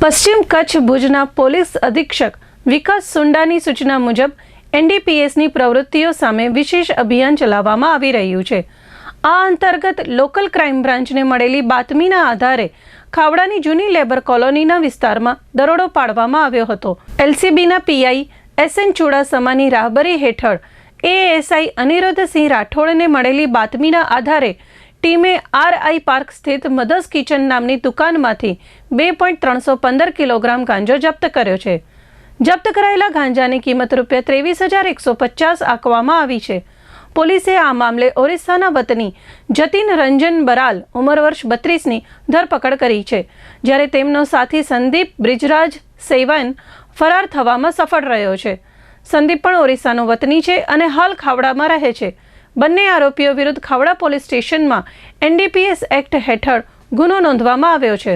પશ્ચિમ કચ્છ ભુજના પોલીસ અધિક્ષક વિકાસ સુંડાની સૂચના મુજબ એનડીપીએસની પ્રવૃત્તિઓ સામે વિશેષ અભિયાન ચલાવવામાં આવી રહ્યું છે. આ અંતર્ગત લોકલ ક્રાઇમ બ્રાન્ચને મળેલી બાતમીના આધારે ખાવડાની જૂની લેબર કોલોનીના વિસ્તારમાં દરોડો પાડવામાં આવ્યો હતો. એલસીબીના પીઆઈ એસ એન ચુડાસમાની રાહબરી હેઠળ એએસઆઈ અનિરુદ્ધસિંહ રાઠોડને મળેલી બાતમીના આધારે ટીમે આરઆઈ પાર્ક સ્થિત મધર્સ કિચન નામની દુકાનમાંથી બે પોઈન્ટ ત્રણસો પંદર કિલોગ્રામ ગાંજો જપ્ત કર્યો છે. જપ્ત કરાયેલા ગાંજાની કિંમત રૂપિયા ત્રેવીસ હજાર એકસો પચાસ આંકવામાં આવી છે. પોલીસે આ મામલે ઓરિસ્સાના વતની જતીન રંજન બરાલ ઉંમર વર્ષ બત્રીસની ધરપકડ કરી છે, જ્યારે તેમનો સાથી સંદીપ બ્રિજરાજ સેવન ફરાર થવામાં સફળ રહ્યો છે. સંદીપ પણ ઓરિસ્સાનો વતની છે અને હાલ ખાવડામાં રહે છે. બંને આરોપીઓ વિરુદ્ધ ખાવડા પોલીસ સ્ટેશનમાં એનડીપીએસ એક્ટ હેઠળ ગુનો નોંધવામાં આવ્યો છે.